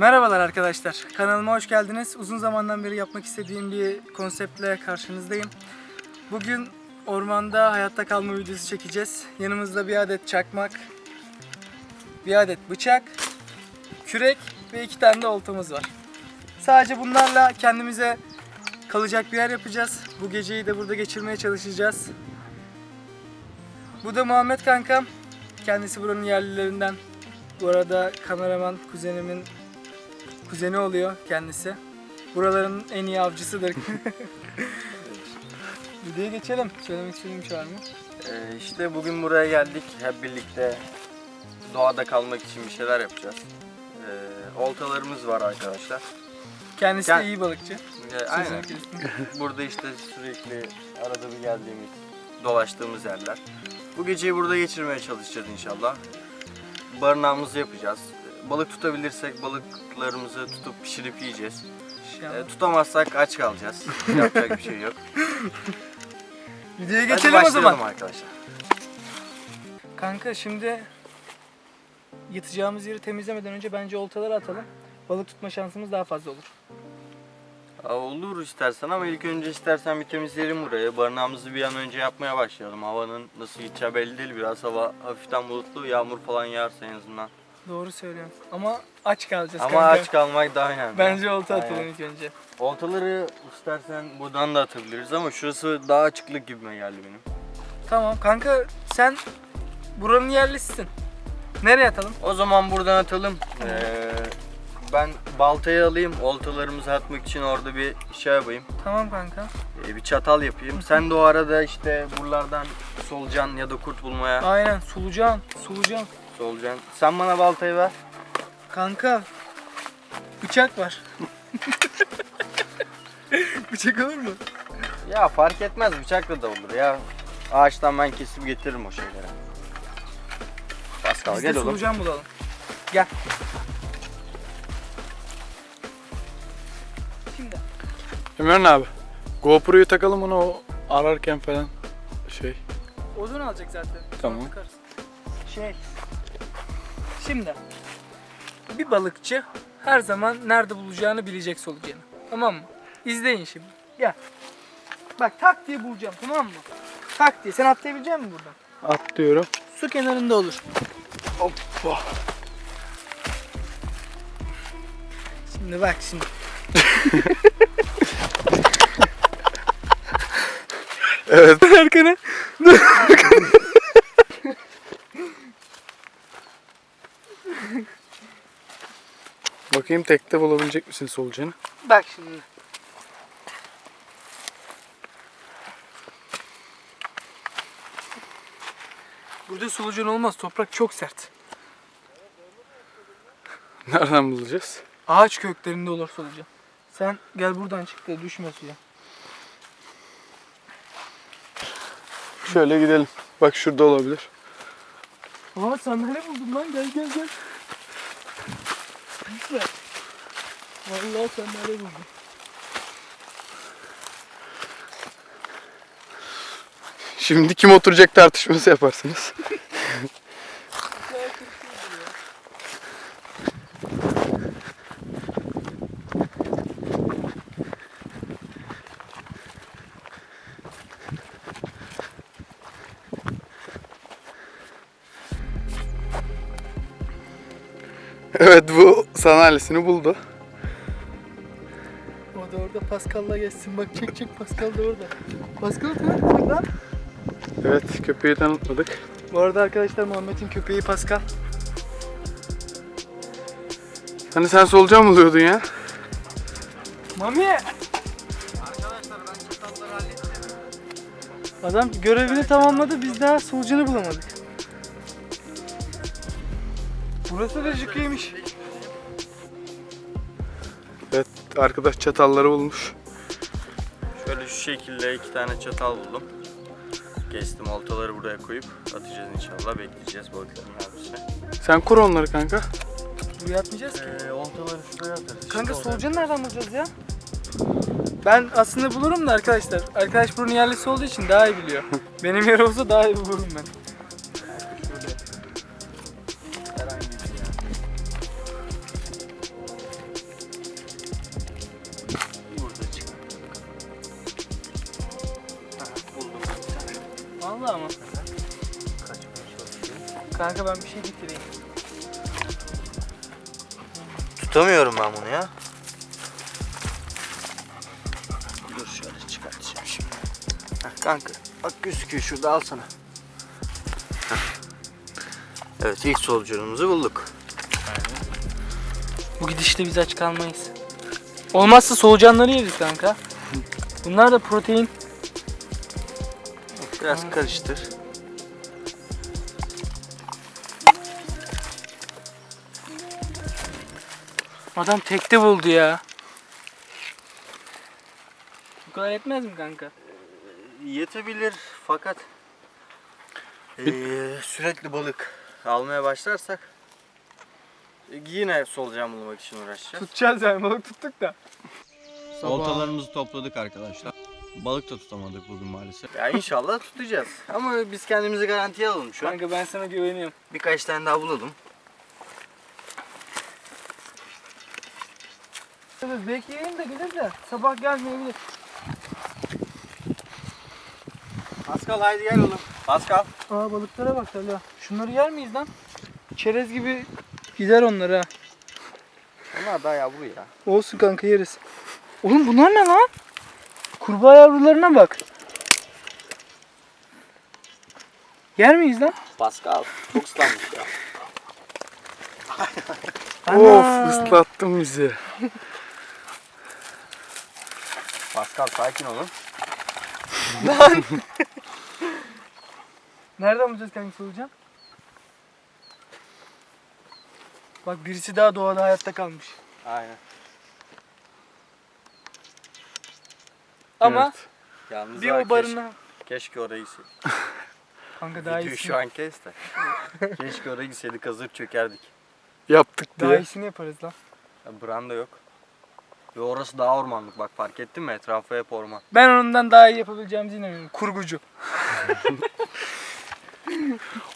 Merhabalar arkadaşlar. Kanalıma hoş geldiniz. Uzun zamandan beri yapmak istediğim bir konseptle karşınızdayım. Bugün ormanda hayatta kalma videosu çekeceğiz. Yanımızda bir adet çakmak, bir adet bıçak, kürek ve iki tane de oltamız var. Sadece bunlarla kendimize kalacak bir yer yapacağız. Bu geceyi de burada geçirmeye çalışacağız. Bu da Muhammed kankam. Kendisi buranın yerlilerinden. Bu arada kameraman kuzenimin kuzeni oluyor kendisi. Buraların en iyi avcısıdır. Videoya geçelim. Söylemek istediğim bir şey var mı? Ee, işte bugün buraya geldik. Hep birlikte doğada kalmak için bir şeyler yapacağız. Ee, oltalarımız var arkadaşlar. Kendisi Gel. de iyi balıkçı. Ee, aynen. Burada işte sürekli arada bir geldiğimiz, dolaştığımız yerler. Bu geceyi burada geçirmeye çalışacağız inşallah. Barınağımızı yapacağız. Balık tutabilirsek balıklarımızı tutup pişirip yiyeceğiz. Ee, tutamazsak aç kalacağız. Yapacak bir şey yok. Videoya Hadi geçelim o başlayalım zaman. arkadaşlar. Kanka şimdi yatacağımız yeri temizlemeden önce bence oltaları atalım. Balık tutma şansımız daha fazla olur. Aa, Olur istersen ama ilk önce istersen bir temizleyelim burayı. Barınağımızı bir an önce yapmaya başlayalım. Havanın nasıl gideceği belli değil. Biraz hava hafiften bulutlu. Yağmur falan yağarsa en azından. Doğru söylüyorsun. Ama aç kalacağız Ama kanka. aç kalmak daha önemli. Bence olta Aynen. atalım ilk önce. Oltaları istersen buradan da atabiliriz ama şurası daha açıklık gibime geldi benim. Tamam kanka sen buranın yerlisisin. Nereye atalım? O zaman buradan atalım. Ee, ben baltayı alayım. Oltalarımızı atmak için orada bir şey yapayım. Tamam kanka. Ee, bir çatal yapayım. Sen de o arada işte buralardan solucan ya da kurt bulmaya Aynen solucan, solucan. Solucan. Sen bana baltayı ver. Kanka bıçak var. bıçak olur mu? Ya fark etmez bıçakla da olur ya. Ağaçtan ben kesip getiririm o şeyleri. Pascal Biz de gel oğlum. solucan bulalım. Gel. Şimdi Ömer abi. GoPro'yu takalım ona o ararken falan şey. odun alacak zaten. Tamam. Şey. Şimdi bir balıkçı her zaman nerede bulacağını bilecek solucanı. Tamam mı? İzleyin şimdi. Gel. Bak tak diye bulacağım tamam mı? Tak diye. Sen atlayabilecek misin buradan? Atlıyorum. Su kenarında olur. Hoppa. Şimdi bak şimdi. Evet. Dön arkana. Bakayım tekte bulabilecek misin solucanı? Bak şimdi. Burada solucan olmaz. Toprak çok sert. Nereden bulacağız? Ağaç köklerinde olur solucan. Sen gel buradan çık da düşme suya. Şöyle gidelim. Bak şurada olabilir. Aa sandalye buldum lan gel gel gel. Lütfen. Vallahi sandalye buldum. Şimdi kim oturacak tartışması yaparsınız. Evet bu sandalyesini buldu. O da orada Pascal'la geçsin. Bak çek çek Pascal da orada. Pascal'ı tanıtmadık lan. Evet köpeği tanıtmadık. Bu arada arkadaşlar Muhammed'in köpeği Pascal. Hani sen solucan buluyordun ya? Mami! Arkadaşlar ben çatalları hallettim. Adam görevini tamamladı biz daha solucanı bulamadık. Burası da jükeymiş. Arkadaş çatalları bulmuş. Şöyle şu şekilde iki tane çatal buldum. Kestim oltaları buraya koyup atacağız inşallah. Bekleyeceğiz balıkların gelmesini. Sen kur onları kanka. Buraya atmayacağız ki. Ee, oltaları şuraya atarız. Kanka solucanı nereden bulacağız ya? Ben aslında bulurum da arkadaşlar. Arkadaş buranın yerlisi olduğu için daha iyi biliyor. Benim yer olsa daha iyi bulurum ben. Kanka ben bir şey getireyim. Tutamıyorum ben bunu ya. Dur şöyle çıkartacağım şimdi. Heh, kanka bak gözüküyor şurada al sana. Heh. Evet ilk solucanımızı bulduk. Bu gidişte biz aç kalmayız. Olmazsa solucanları yeriz kanka. Bunlar da protein. Biraz karıştır. Adam tekte buldu ya. Bu kadar yetmez mi kanka? Yetebilir fakat eee, sürekli balık almaya başlarsak e, yine solucan bulmak için uğraşacağız. Tutacağız yani balık tuttuk da. Oltalarımızı topladık arkadaşlar. Balık da tutamadık bugün maalesef. Ya inşallah tutacağız. Ama biz kendimizi garantiye alalım şu an. Kanka ben sana güveniyorum. Birkaç tane daha bulalım. Belki yayın da gelir de sabah gelmeyebilir. Pascal haydi gel oğlum. Pascal. Aa balıklara bak Talha. Şunları yer miyiz lan? Çerez gibi gider onları ha. Onlar daha yavru ya. Olsun kanka yeriz. Oğlum bunlar ne lan? Kurbağa yavrularına bak. Yer miyiz lan? Pascal çok ıslanmış ya. Of ıslattın bizi. Pascal sakin olun. Nereden bulacağız kanka solucan? Bak birisi daha doğada hayatta kalmış. Aynen. Ama Evet. Yalnız bir o barına... Keşke, keşke oraya gitseydik. Kanka daha Videoyu iyisini, şu an kes de. keşke oraya gitseydik hazır çökerdik. Yaptık daha diye. iyisini yaparız lan. Ya branda yok. Ve orası daha ormanlık bak fark ettin mi? Etrafı hep orman. Ben ondan daha iyi yapabileceğimizi inanıyorum. Kurgucu.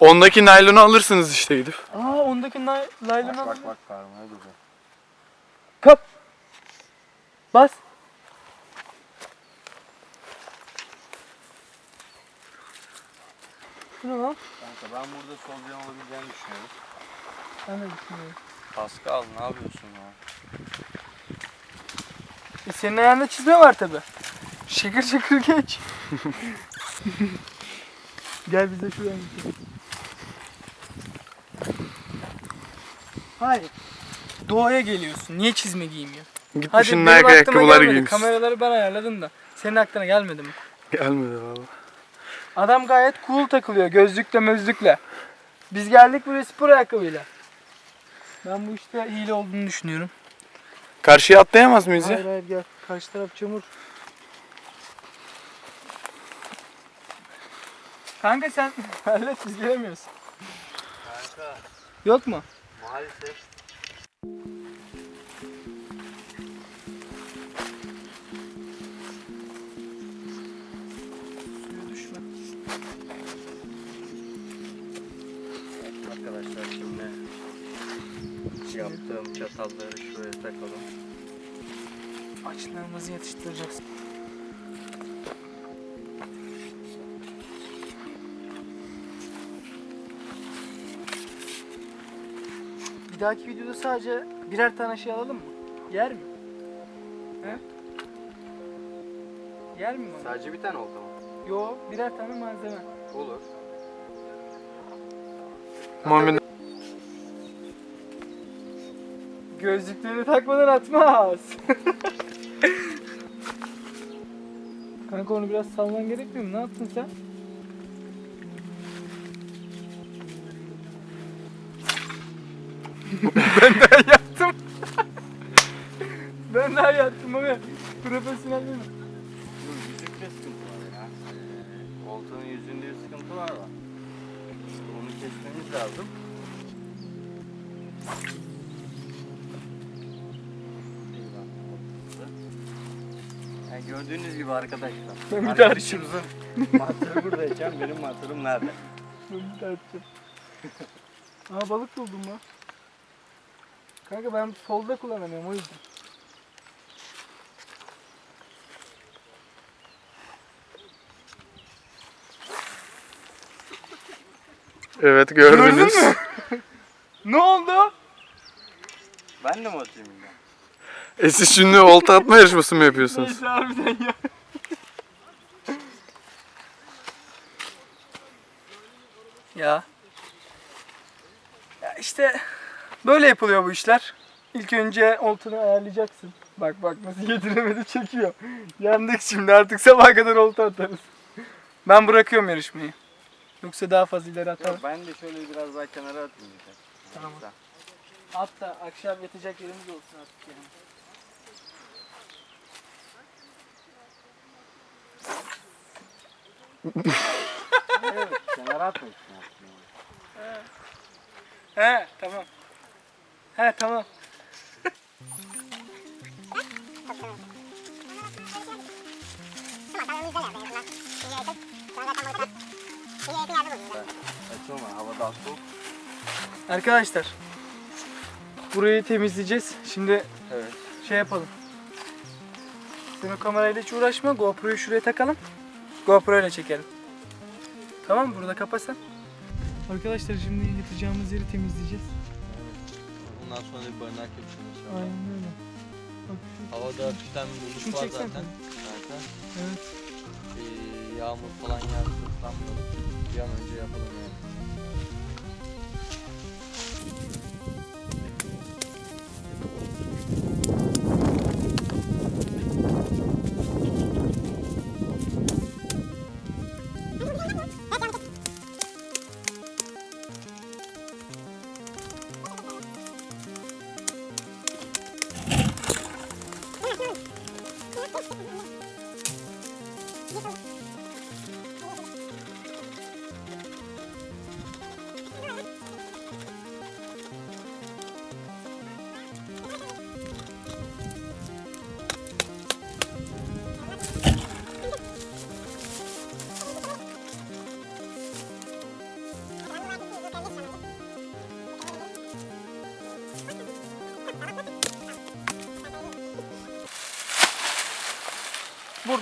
Ondaki naylonu alırsınız işte gidip. Aa ondaki nay laylon Bak bak bak parmağı güzel. Kap. Bas. Bu ne lan? Kanka ben burada solucan olabileceğini düşünüyorum. Ben de düşünüyorum. Pascal ne yapıyorsun ya? E senin ayağında çizme var tabi. Şıkır şıkır geç. Gel bize şuradan gidelim. Hayır. Doğaya geliyorsun. Niye çizme giymiyor? Git Hadi dışında benim ayak ayakkabıları giymiş. Kameraları ben ayarladım da. Senin aklına gelmedi mi? Gelmedi valla. Adam gayet cool takılıyor. Gözlükle mözlükle. Biz geldik buraya spor ayakkabıyla. Ben bu işte hile olduğunu düşünüyorum. Karşıya atlayamaz mıyız ya? Hayır hayır gel. Karşı taraf çamur. Kanka sen hallet biz gelemiyoruz. Kanka Yok mu? maalesef Suya düşme. arkadaşlar şimdi yaptığım çatalları şuraya takalım. Açlarımızı yatıştıracaksın. Bir dahaki videoda sadece birer tane şey alalım mı? Yer mi? He? Yer mi? baba? Sadece bir tane oldu mu? Yo, birer tane malzeme. Olur. Muhammed Gözlüklerini takmadan atmaz. Kanka onu biraz salman gerekmiyor mu? Ne yaptın sen? ben daha yattım. ben daha yattım abi. Profesyonel değilim. Yüzükte sıkıntı var ya. Ee, oltanın yüzünde bir sıkıntı var da. Onu kesmemiz lazım. Yani gördüğünüz gibi arkadaşlar. Ben bir daha Arkadaşımızın mantarı buradayken benim mantarım nerede? Ben bir daha atacağım. Aa balık buldum lan. Kanka ben solda kullanamıyorum o yüzden. Evet gördünüz. Gördün mü? ne oldu? Ben de mi atayım ya? E siz şimdi olta atma yarışması mı yapıyorsunuz? Neyse harbiden ya. ya. Ya işte böyle yapılıyor bu işler. İlk önce oltanı ayarlayacaksın. Bak bak nasıl yediremedi çekiyor. Yandık şimdi artık sabaha kadar olta atarız. Ben bırakıyorum yarışmayı. Yoksa daha fazla ileri atarım. ben de şöyle biraz daha kenara atayım. Tamam. Hatta akşam yatacak yerimiz olsun artık yani. Evet, kenara atmak He tamam. He tamam. Arkadaşlar. Burayı temizleyeceğiz. Şimdi Evet. şey yapalım. Sen o kamerayla hiç uğraşma. GoPro'yu şuraya takalım. GoPro ile çekelim. Tamam mı? Burada kapasan. Arkadaşlar şimdi yatacağımız yeri temizleyeceğiz. Ondan sonra bir barınak yapıyoruz. Aynen öyle. Bak şu- Havada hafiften bir Şunu bulut var çeksene. zaten. Zaten Evet. ee, yağmur falan yağarsa ıslanmayalım. Bir an önce yapalım yani.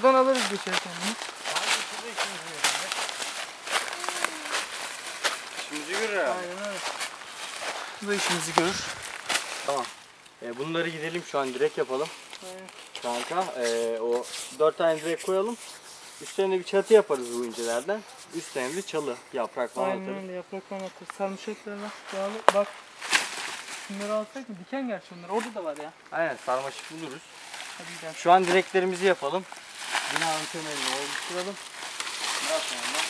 Buradan alırız geçerken bunu. İşimizi görür herhalde. Aynen öyle. Bu da işimizi görür. E, bunları gidelim şu an direkt yapalım. Aynen. Kanka e, o dört tane direkt koyalım. Üstlerine bir çatı yaparız bu incelerden. Üstlerine de çalı, yaprak falan Aynen atarız. öyle yaprak falan atarız. Sarımşaklar var. Yağlı. Bak. Şunları alsak mı? Diken gerçi onlar. Orada da var ya. Aynen sarmaşık buluruz. Hadi gidelim. Şu an direklerimizi yapalım. Binanın temelini oluşturalım. Daha sonra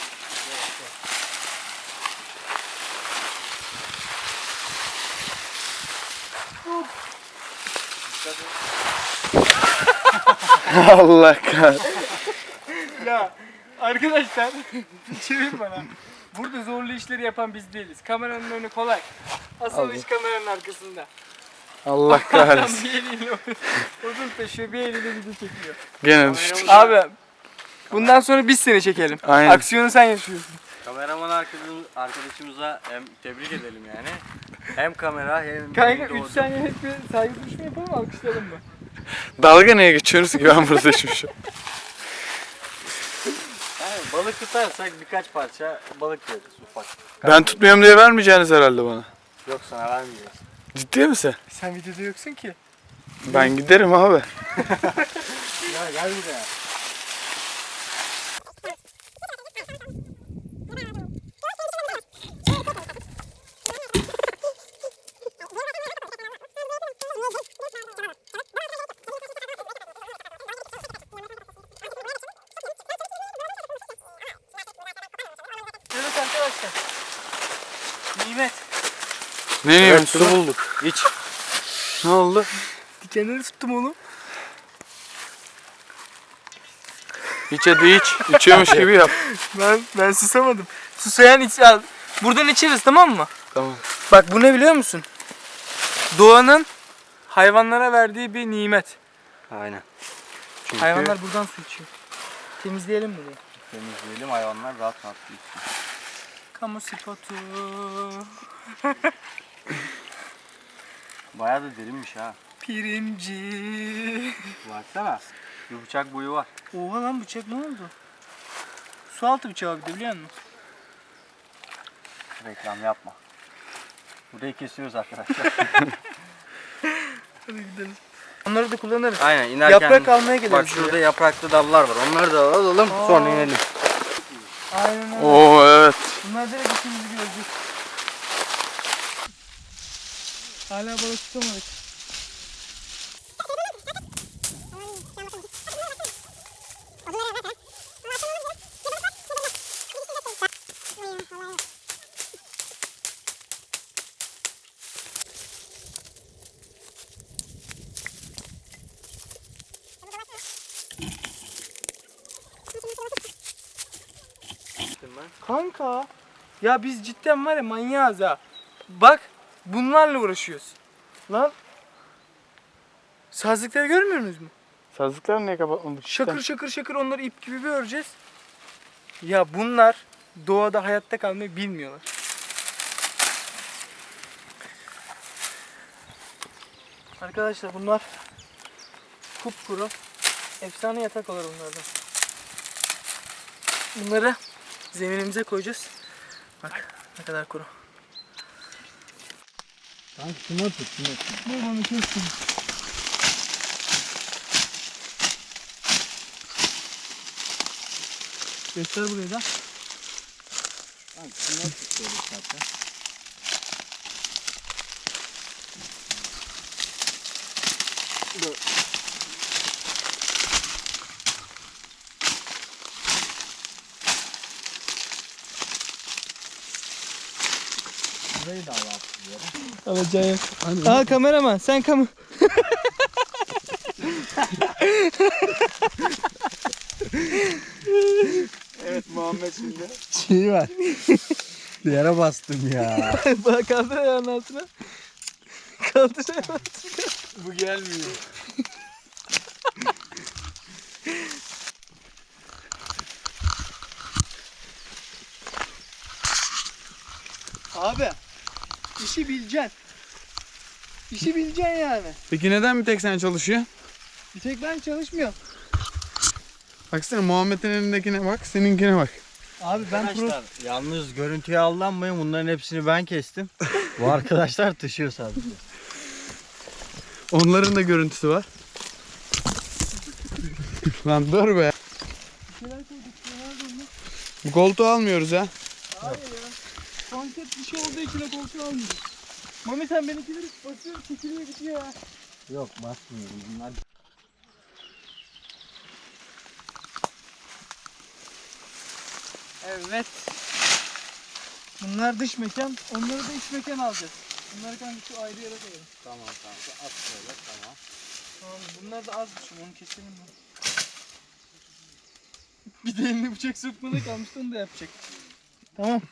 Allah kahretsin. Ya arkadaşlar çevir bana. Burada zorlu işleri yapan biz değiliz. Kameranın önü kolay. Asıl Allah. iş kameranın arkasında. Allah kahretsin. bir eliyle odun taşıyor, bir eliyle video çekiyor. Gene düştük. Abi bundan sonra biz seni çekelim. Aynen. Aksiyonu sen yaşıyorsun. Kameraman arkadaşımız, arkadaşımıza hem tebrik edelim yani. Hem kamera hem Kanka yayında 3 oldu. saniye hep bir saygı duruşu yapalım alkışlayalım mı? Dalga neye geçiyoruz ki ben burada düşmüşüm. Yani balık tutarsak birkaç parça balık veririz ufak. Ben tutmuyorum diye vermeyeceğiniz herhalde bana. Yok sana vermeyeceğiz. Ciddi misin? Sen videoda yoksun ki. Ben giderim abi. Ya gel buraya. Evet arkadaşlar. Nimet. Ne Evet su bulduk. İç. Ne oldu? Dikenleri tuttum oğlum. İç hadi iç. İçiyormuş gibi yap. Ben ben susamadım. Susayan iç. Buradan içeriz tamam mı? Tamam. Bak bu ne biliyor musun? Doğanın hayvanlara verdiği bir nimet. Aynen. Çünkü Hayvanlar buradan su içiyor. Temizleyelim mi diye. temizleyelim hayvanlar rahat rahat içsin. Kamu spotu. Bayağı da derinmiş ha. Pirinci. Baksana. Bir bıçak boyu var. Oha lan bıçak ne oldu? Su altı bıçağı bir de biliyor musun? Reklam yapma. Burayı kesiyoruz arkadaşlar. Hadi gidelim. Onları da kullanırız. Aynen inerken. Yaprak almaya geliriz. Bak şurada yapraklı dallar var. Onları da alalım sonra inelim. Aynen öyle. Oo evet. Bunlar direkt ikimizi görecek. Hala balık tutamadık. Kanka. Ya biz cidden var ya manyağız ha. Bak bunlarla uğraşıyoruz. Lan. Sazlıkları görmüyor musunuz mu? Sazlıklar niye kapatmadık? Şakır şakır şakır onları ip gibi bir öreceğiz. Ya bunlar doğada hayatta kalmayı bilmiyorlar. Arkadaşlar bunlar kupkuru. Efsane yatak olur bunlardan. Bunları zeminimize koyacağız. Bak ne kadar kuru. Kanka şunu tut şunu tut. Bu bana kestim. Göster burayı da. Kanka şunu tut böyle zaten. Burayı da al Alacağım. Aa kameraman sen kam Evet Muhammed şimdi. Şey var. Bir yere bastım ya. Bak kaldır ayağının altına. Kaldır ayağının altına. Bu gelmiyor. İşi bileceksin. İşi bileceksin yani. Peki neden bir tek sen çalışıyorsun? Bir tek ben çalışmıyorum. Baksana Muhammed'in elindekine bak, seninkine bak. Abi ben pro... Arkadaşlar yalnız görüntüye aldanmayın. Bunların hepsini ben kestim. Bu arkadaşlar taşıyor sadece. Onların da görüntüsü var. Lan dur be. Bu koltuğu almıyoruz ha. Hayır ya. Konsept bir şey olduğu için de koltuğu almıyorum. Mami sen benimkileri basıyor çekiliyor gidiyor ya. Yok basmıyorum. Bunlar Evet. Bunlar dış mekan. Onları da iç mekan alacağız. Bunları kanka şu ayrı yere koyalım. Tamam tamam. At şöyle tamam. Tamam bunlar da az düşün onu keselim mi? Bir de eline bıçak sokmada kalmıştı onu da yapacak. Tamam.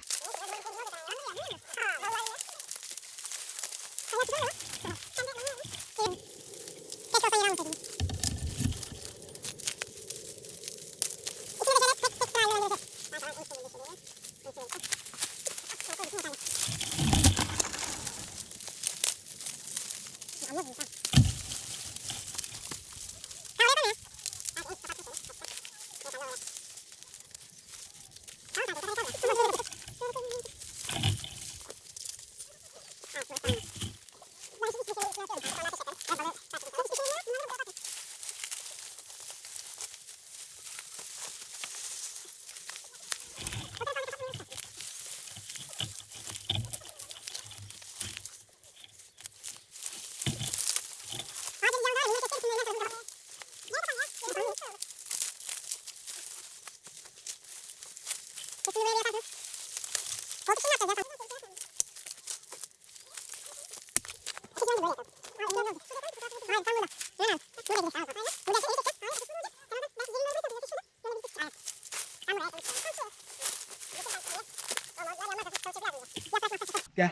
Gel.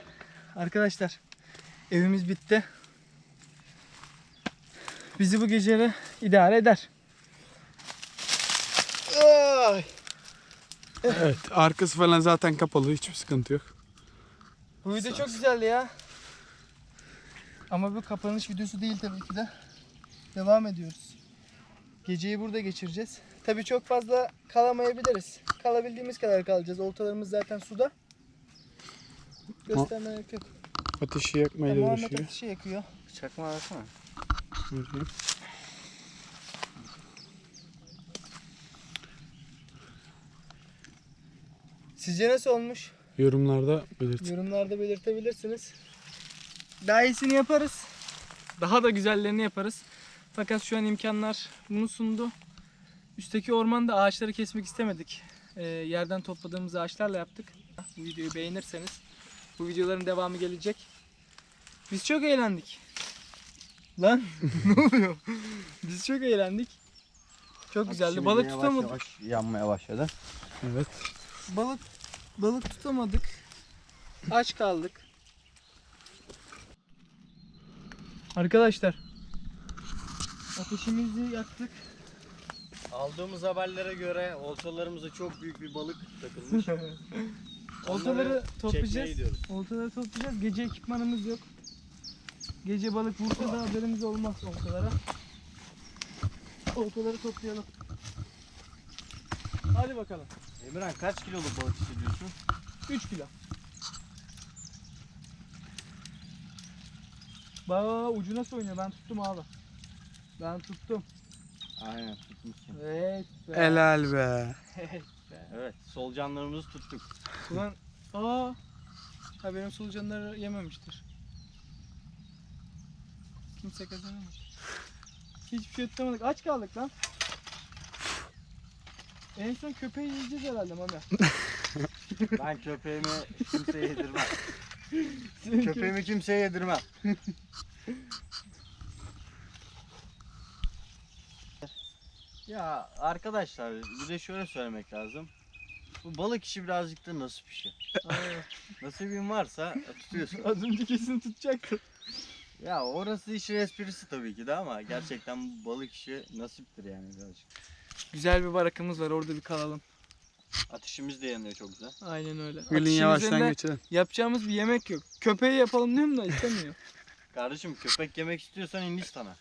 Arkadaşlar evimiz bitti. Bizi bu geceleri idare eder. Evet, arkası falan zaten kapalı, hiçbir sıkıntı yok. Bu video çok güzeldi ya. Ama bu kapanış videosu değil tabii ki de. Devam ediyoruz. Geceyi burada geçireceğiz. Tabii çok fazla kalamayabiliriz. Kalabildiğimiz kadar kalacağız. Oltalarımız zaten suda. göstermeye gerek yok. Ateşi yakmaya Muhammed çalışıyor. ateşi yakıyor. Çakma arasana. Bakayım. Sizce nasıl olmuş? Yorumlarda belirt. Yorumlarda belirtebilirsiniz. Daha iyisini yaparız. Daha da güzellerini yaparız. Fakat şu an imkanlar bunu sundu. Üstteki ormanda ağaçları kesmek istemedik. Ee, yerden topladığımız ağaçlarla yaptık. Bu videoyu beğenirseniz bu videoların devamı gelecek. Biz çok eğlendik. Lan ne oluyor? Biz çok eğlendik. Çok güzeldi. Balık tutamadık. Yavaş yanmaya başladı. Evet. Balık balık tutamadık. Aç kaldık. Arkadaşlar ateşimizi yaktık. Aldığımız haberlere göre oltalarımıza çok büyük bir balık takılmış. Oltaları toplayacağız. gidiyoruz. Oltaları toplayacağız. Gece ekipmanımız yok. Gece balık vursa da haberimiz olmaz oltalara. Oltaları toplayalım. Hadi bakalım. Emirhan kaç kiloluk balık hissediyorsun? 3 kilo. Bak ucu nasıl oynuyor ben tuttum abi. Ben tuttum. Aynen tutmuşsun. Evet. be. Helal be. Evet be. Evet solucanlarımızı tuttuk. Ulan aa. Ha benim solucanları yememiştir. Kimse kazanamadı. Hiçbir şey tutamadık. Aç kaldık lan. En son köpeği yiyeceğiz herhalde Mami. Ben köpeğimi kimseye yedirmem. Köpeğimi kimseye yedirmem. ya arkadaşlar bir de şöyle söylemek lazım. Bu balık işi birazcık da nasip işi. Nasibin varsa tutuyorsun. Az önce kesin tutacaktı. Ya orası işin esprisi tabii ki de ama gerçekten bu balık işi nasiptir yani birazcık. Güzel bir barakımız var orada bir kalalım. Ateşimiz de yanıyor çok güzel. Aynen öyle. Ateşin yavaştan üzerinde geçelim. Yapacağımız bir yemek yok. Köpeği yapalım diyorum da istemiyor. Kardeşim köpek yemek istiyorsan Hindistan'a.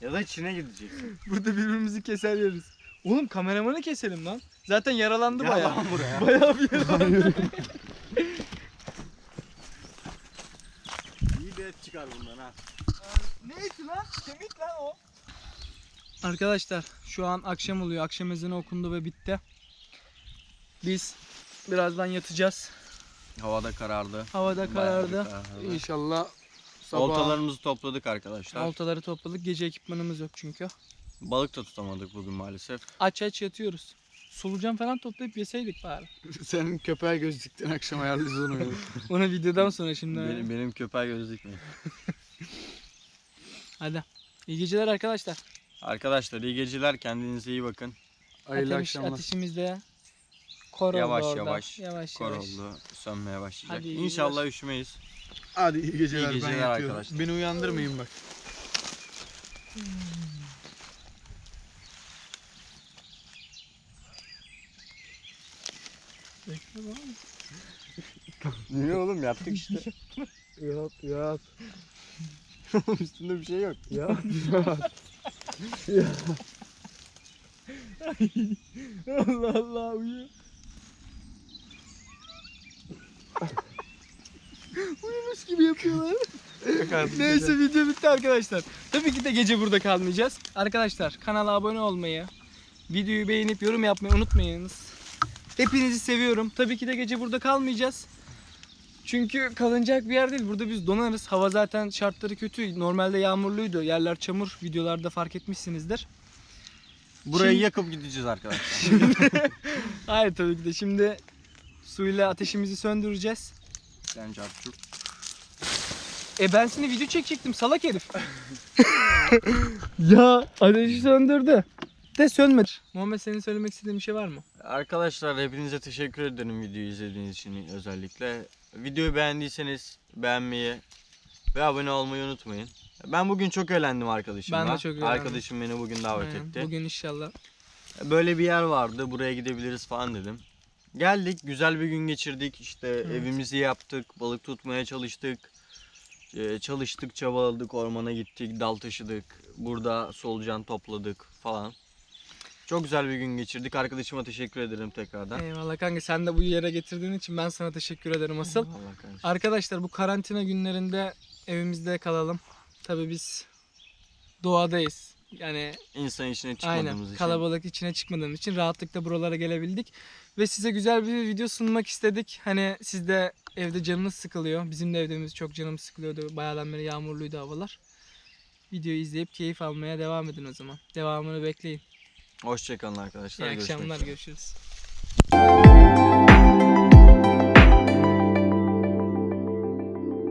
ya da Çin'e gideceksin. Burada birbirimizi keser yeriz. Oğlum kameramanı keselim lan. Zaten yaralandı Gel bayağı. lan buraya. Bayağı bir yaralandı. İyi bir et çıkar bundan ha. Neydi lan? Kemik lan o. Arkadaşlar şu an akşam oluyor. Akşam ezanı okundu ve bitti. Biz birazdan yatacağız. Havada karardı. Havada Bayağı karardı. karardı. İnşallah sabah Oltalarımızı topladık arkadaşlar. Oltaları topladık. Gece ekipmanımız yok çünkü. Balık da tutamadık bugün maalesef. Aç aç yatıyoruz. Solucan falan toplayıp yeseydik bari. senin köpeğe göz diktin akşam ayarlayacağız onu. Onu videodan sonra şimdi. Benim, benim köpeğe göz dikmeyin. Hadi. İyi geceler arkadaşlar. Arkadaşlar iyi geceler kendinize iyi bakın. Hayırlı Ateş, akşamlar. ateşimizde kor Yavaş oldu yavaş Yavaş Kor yavaş. oldu sönmeye başlayacak. Hadi İnşallah üşümeyiz. Hadi iyi geceler. İyi geceler ben arkadaşlar. Beni uyandırmayın bak. Niye oğlum yaptık işte. Yat yat. Üstünde bir şey yok. Yat yat. Allah Allah uyu. Uyumuş gibi yapıyorlar. Neyse video bitti arkadaşlar. Tabii ki de gece burada kalmayacağız. Arkadaşlar kanala abone olmayı, videoyu beğenip yorum yapmayı unutmayınız. Hepinizi seviyorum. Tabii ki de gece burada kalmayacağız. Çünkü kalınacak bir yer değil. Burada biz donarız. Hava zaten şartları kötü. Normalde yağmurluydu. Yerler çamur. Videolarda fark etmişsinizdir. Burayı Şimdi- yakıp gideceğiz arkadaşlar. Hayır tabii ki de. Şimdi suyla ateşimizi söndüreceğiz. Sen çarpçuk. E ben seni video çekecektim salak herif. ya ateşi söndürdü. De sönmedi. Muhammed senin söylemek istediğin bir şey var mı? Arkadaşlar hepinize teşekkür ederim videoyu izlediğiniz için özellikle. Videoyu beğendiyseniz beğenmeyi ve abone olmayı unutmayın. Ben bugün çok eğlendim arkadaşımla. Ben de çok eğlendim. Arkadaşım beni bugün davet Aynen. etti. Bugün inşallah. Böyle bir yer vardı. Buraya gidebiliriz falan dedim. Geldik, güzel bir gün geçirdik. İşte Evet. evimizi yaptık, balık tutmaya çalıştık. Ee, çalıştık, çabaladık, ormana gittik, dal taşıdık. Burada solucan topladık falan. Çok güzel bir gün geçirdik. Arkadaşıma teşekkür ederim tekrardan. Eyvallah kanka sen de bu yere getirdiğin için ben sana teşekkür ederim asıl. Allah kardeşim. Arkadaşlar bu karantina günlerinde evimizde kalalım. Tabii biz doğadayız. Yani İnsan içine çıkmadığımız aynen için. kalabalık içine çıkmadığımız için rahatlıkla buralara gelebildik. Ve size güzel bir video sunmak istedik. Hani siz de evde canınız sıkılıyor. Bizim de evimiz çok canım sıkılıyordu. Bayağıdan beri yağmurluydu havalar. Videoyu izleyip keyif almaya devam edin o zaman. Devamını bekleyin. Hoşçakalın arkadaşlar. İyi akşamlar görüşürüz.